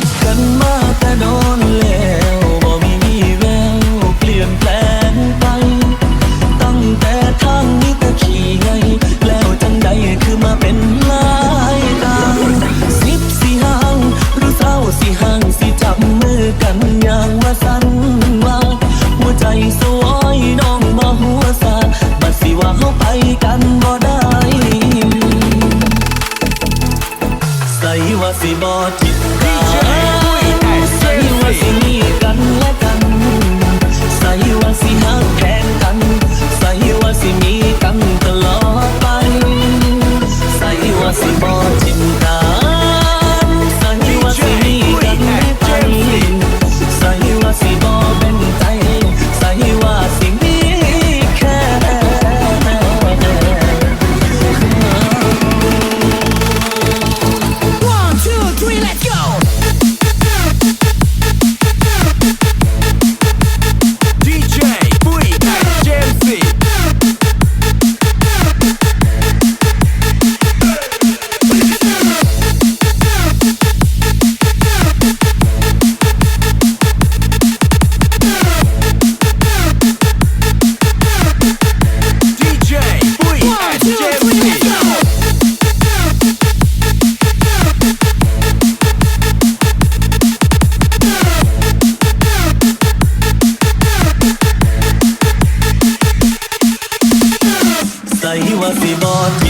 กกันมาแต่โดนแล้วบ่มีแววเปลี่ยนแปลงไป ตั้งแต่ทางนี้แต่ขี่ไง แล้วจังใดคือมาเป็นลายตาสิบสี่ห้างหรือเศร้าสี่ห้างสิจับมือกันอย่างว่าสันว่าหัวใจสวยน้องบ่หัวซาบัดสิว่าเฮาไปกันบ่ได้ ว่าสิบอจิตใจว่าสิมีกันและกัน be born